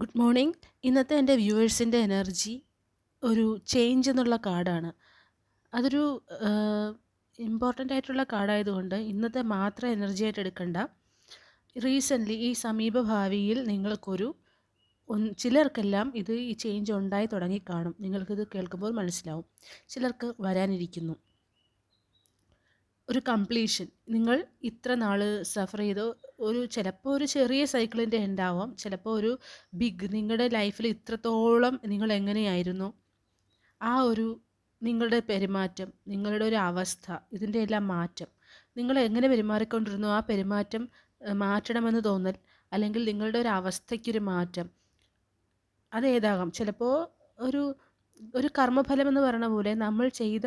Good morning. ഇന്നത്തെ എന്റെ വ്യൂവേഴ്സിന്റെ energy ഒരു ചേഞ്ച് എന്നുള്ള കാർഡാണ്. അതൊരു ഇമ്പോർട്ടന്റ് ആയിട്ടുള്ള കാർഡായതുകൊണ്ട് ഇന്നത്തെ മാത്രം എനർജി ആയിട്ട് എടുക്കണ്ട. റീസെന്റ്ലി ഈ സമീപഭാവിയിൽ നിങ്ങൾക്കൊരു ചിലർക്കെല്ലാം ഇത് ഈ ചേഞ്ച് ഉണ്ടായി തുടങ്ങി കാണും. നിങ്ങൾക്കിത് കേൾക്കുമ്പോൾ മനസ്സിലാവും. ചിലർക്ക് വരാനിരിക്കുന്നു. ഒരു കംപ്ലീഷൻ നിങ്ങൾ ഇത്ര നാൾ സഫർ ചെയ്ത് ഒരു ചിലപ്പോൾ ഒരു ചെറിയ സൈക്കിളിന്റെ ഉണ്ടാവാം ചിലപ്പോൾ ഒരു ബിഗ് നിങ്ങളുടെ ലൈഫിൽ ഇത്രത്തോളം നിങ്ങൾ എങ്ങനെയായിരുന്നു? ആ ഒരു നിങ്ങളുടെ പെരുമാറ്റം നിങ്ങളുടെ ഒരു അവസ്ഥ ഇതിന്റെ എല്ലാം മാറ്റം. നിങ്ങൾ എങ്ങനെ പെരുമാറിക്കൊണ്ടിരുന്നു ആ പെരുമാറ്റം മാറ്റണമെന്ന് തോന്നൽ? അല്ലെങ്കിൽ നിങ്ങളുടെ ഒരു അവസ്ഥയ്ക്കൊരു മാറ്റം. അതേതാകാം ചിലപ്പോൾ ഒരു ഒരു കർമ്മഫലം എന്ന് പറയുന്ന പോലെ നമ്മൾ ചെയ്ത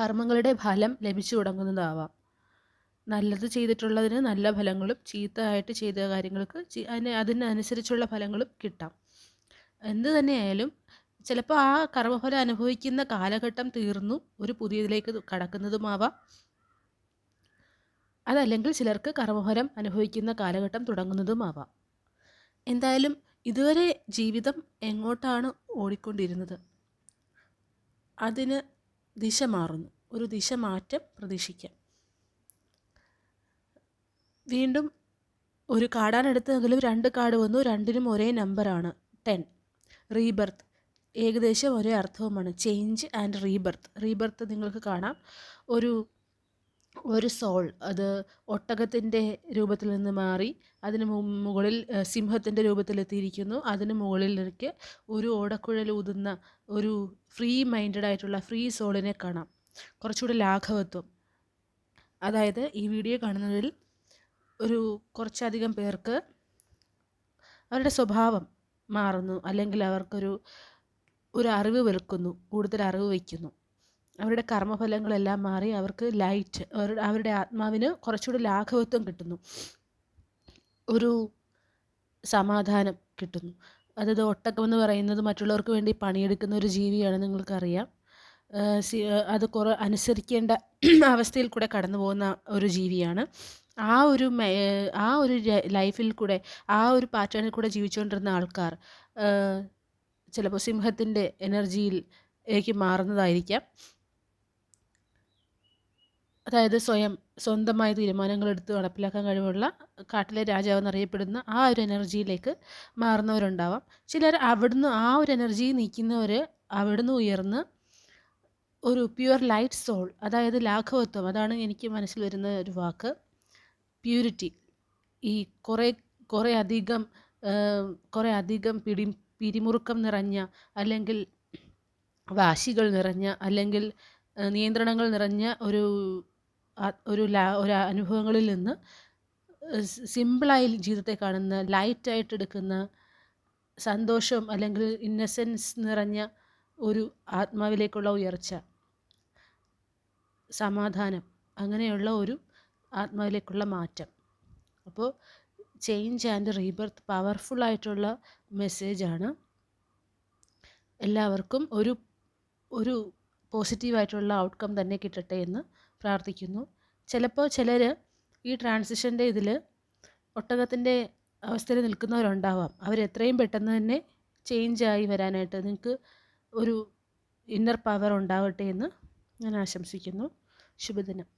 കർമ്മങ്ങളുടെ ഫലം ലഭിച്ചു തുടങ്ങുന്നതാവാം. നല്ലത് ചെയ്തിട്ടുള്ളതിന് നല്ല ഫലങ്ങളും ചീത്തയായിട്ട് ചെയ്ത കാര്യങ്ങൾക്ക് അതിന് അതിനനുസരിച്ചുള്ള ഫലങ്ങളും കിട്ടാം. എന്ത് തന്നെയായാലും ചിലപ്പോൾ ആ കർമ്മഫലം അനുഭവിക്കുന്ന കാലഘട്ടം തീർന്നു ഒരു പുതിയതിലേക്ക് കടക്കുന്നതുമാവാം. അതല്ലെങ്കിൽ ചിലർക്ക് കർമ്മഫലം അനുഭവിക്കുന്ന കാലഘട്ടം തുടങ്ങുന്നതുമാവാം. എന്തായാലും ഇതുവരെ ജീവിതം എങ്ങോട്ടാണ് ഓടിക്കൊണ്ടിരുന്നത്? അതിന് ദിശ മാറുന്നു. ഒരു ദിശ മാറ്റം പ്രതീക്ഷിക്കാം. വീണ്ടും ഒരു കാർഡാണ് എടുത്തതെങ്കിലും രണ്ട് കാർഡ് വന്നു രണ്ടിനും ഒരേ നമ്പറാണ് ടെൻ റീബർത്ത് ഏകദേശം ഒരേ അർത്ഥവുമാണ്. ചേഞ്ച് ആൻഡ് റീബർത്ത് റീബർത്ത് നിങ്ങൾക്ക് കാണാം. ഒരു ഒരു സോൾ അത് ഒട്ടകത്തിന്റെ രൂപത്തിൽ നിന്ന് മാറി അതിന് മുകളിൽ സിംഹത്തിന്റെ രൂപത്തിലെത്തിയിരിക്കുന്നു. അതിന് മുകളിലേക്ക് ഒരു ഓടക്കുഴൽ ഊതുന്ന ഒരു ഫ്രീ മൈൻഡഡ് ആയിട്ടുള്ള ഫ്രീ സോളിനെ കാണാം. കുറച്ചുകൂടി ലാഘവത്വം. അതായത് ഈ വീഡിയോ കാണുന്നതിൽ ഒരു കുറച്ചധികം പേർക്ക് അവരുടെ സ്വഭാവം മാറുന്നു അല്ലെങ്കിൽ അവർക്കൊരു ഒരു അറിവ് വെളുക്കുന്നു കൂടുതൽ അറിവ് വയ്ക്കുന്നു. അവരുടെ കർമ്മഫലങ്ങളെല്ലാം മാറി അവർക്ക് ലൈറ്റ് അവരുടെ അവരുടെ ആത്മാവിന് കുറച്ചുകൂടി ലാഘവത്വം കിട്ടുന്നു. ഒരു സമാധാനം കിട്ടുന്നു. അതായത് ഒട്ടകം എന്ന് പറയുന്നത് മറ്റുള്ളവർക്ക് വേണ്ടി പണിയെടുക്കുന്ന ഒരു ജീവിയാണ് നിങ്ങൾക്കറിയാം. അത് കുറ അനുസരിക്കേണ്ട അവസ്ഥയിൽ കൂടെ കടന്നു പോകുന്ന ഒരു ജീവിയാണ്. ആ ഒരു ആ ഒരു ലൈഫിൽ കൂടെ ആ ഒരു പാറ്റേണിൽ കൂടെ ജീവിച്ചുകൊണ്ടിരുന്ന ആൾക്കാർ ചിലപ്പോൾ സിംഹത്തിന്റെ എനർജിയിൽ ലേക്ക് മാറുന്നതായിരിക്കാം. അതായത് സ്വയം സ്വന്തമായ തീരുമാനങ്ങൾ എടുത്ത് നടപ്പിലാക്കാൻ കഴിവുള്ള കാട്ടിലെ രാജാവ് എന്നറിയപ്പെടുന്ന ആ ഒരു എനർജിയിലേക്ക് മാറുന്നവരുണ്ടാവാം. ചിലർ അവിടുന്ന് ആ ഒരു എനർജി നീക്കുന്നവർ അവിടുന്ന് ഉയർന്ന് ഒരു പ്യുവർ ലൈറ്റ് സോൾ അതായത് ലാഘവത്വം അതാണ് എനിക്ക് മനസ്സിൽ വരുന്ന ഒരു വാക്ക് പ്യൂരിറ്റി. ഈ കുറേ കുറേ അധികം കുറേ അധികം പിടി പിരിമുറുക്കം നിറഞ്ഞ അല്ലെങ്കിൽ വാശികൾ നിറഞ്ഞ അല്ലെങ്കിൽ നിയന്ത്രണങ്ങൾ നിറഞ്ഞ ഒരു ഒരു ഒരു അനുഭവങ്ങളിൽ നിന്ന് സിമ്പിളായി ജീവിതത്തെ കാണുന്ന ലൈറ്റായിട്ട് എടുക്കുന്ന സന്തോഷം അല്ലെങ്കിൽ ഇന്നസെൻസ് നിറഞ്ഞ ഒരു ആത്മാവിലേക്കുള്ള ഉയർച്ച സമാധാനം അങ്ങനെയുള്ള ഒരു ആത്മാവിലേക്കുള്ള മാറ്റം. അപ്പോൾ ചേഞ്ച് ആൻഡ് റീബർത്ത് പവർഫുൾ ആയിട്ടുള്ള മെസ്സേജാണ് എല്ലാവർക്കും ഒരു ഒരു പോസിറ്റീവായിട്ടുള്ള ഔട്ട്കം തന്നെ കിട്ടട്ടെ എന്ന് പ്രാർത്ഥിക്കുന്നു. ചിലപ്പോൾ ചിലർ ഈ ട്രാൻസിഷന്റെ ഇതിൽ ഒട്ടകത്തിന്റെ അവസ്ഥയിൽ നിൽക്കുന്നവരുണ്ടാവാം. അവർ എത്രയും പെട്ടെന്ന് തന്നെ ചേഞ്ച് ആയി വരാനായിട്ട് നിങ്ങൾക്ക് ഒരു ഇന്നർ പവർ ഉണ്ടാവട്ടെ എന്ന് ഞാൻ ആശംസിക്കുന്നു. ശുഭദിനം.